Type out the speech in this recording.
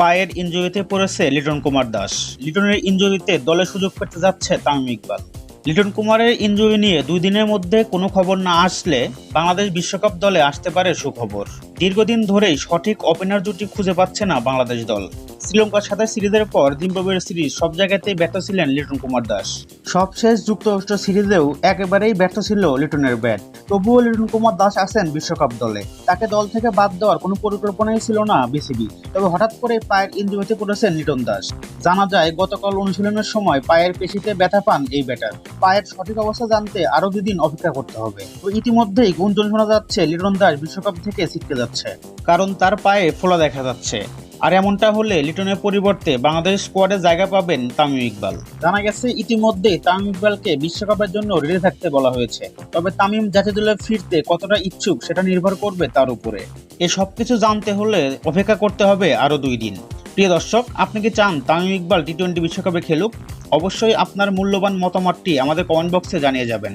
পায়ের ইঞ্জুরিতে পড়েছে লিটন কুমার দাস। লিটনের ইঞ্জুরিতে দলে সুযোগ পেতে যাচ্ছে তামিম ইকবাল। লিটন কুমারের ইঞ্জুরি নিয়ে দুই দিনের মধ্যে কোনো খবর না আসলে বাংলাদেশ বিশ্বকাপ দলে আসতে পারে সুখবর। দীর্ঘদিন ধরেই সঠিক ওপেনার জুটি খুঁজে পাচ্ছে না বাংলাদেশ দল। শ্রীলঙ্কার সাথে সিরিজের পর জিম্বাবুয়ের সিরিজ সব জায়গাতেই ব্যর্থ ছিলেন লিটন কুমার দাস। সবশেষ যুক্তরাষ্ট্র সিরিজেও একেবারেই ব্যর্থ ছিল লিটনের ব্যাট। তবুও লিটন কুমার দাস আছেন বিশ্বকাপ দলে। তাকে দল থেকে বাদ দেওয়ার কোনো পরিকল্পনাই ছিল না বিসিবি। তবে হঠাৎ করে পায়ের ইঞ্জুরিতে পড়েছেন লিটন দাস। জানা যায়, গতকাল অনুশীলনের সময় পায়ের পেশিতে ব্যথা পান এই ব্যাটার। পায়ের সঠিক অবস্থা জানতে আরও দুদিন অপেক্ষা করতে হবে। তো ইতিমধ্যেই গুঞ্জন শোনা যাচ্ছে, লিটন দাস বিশ্বকাপ থেকে ছিটকে যাচ্ছে, কারণ তার পায়ে ফোলা দেখা যাচ্ছে। আর এমনটা হলে লিটনের পরিবর্তে বাংলাদেশ স্কোয়াডে জায়গা পাবেন তামিম ইকবাল। জানা গেছে, ইতিমধ্যে তামিম ইকবালকে বিশ্বকাপের জন্য রেডি থাকতে বলা হয়েছে। তবে তামিম জাতীয় দলে ফিরতে কতটা ইচ্ছুক সেটা নির্ভর করবে তার উপরে। এ সব কিছু জানতে হলে অপেক্ষা করতে হবে আরও দুই দিন। প্রিয় দর্শক, আপনি কি চান তামিম ইকবাল টি টোয়েন্টি বিশ্বকাপে খেলুক? অবশ্যই আপনার মূল্যবান মতামতটি আমাদের কমেন্ট বক্সে জানিয়ে যাবেন।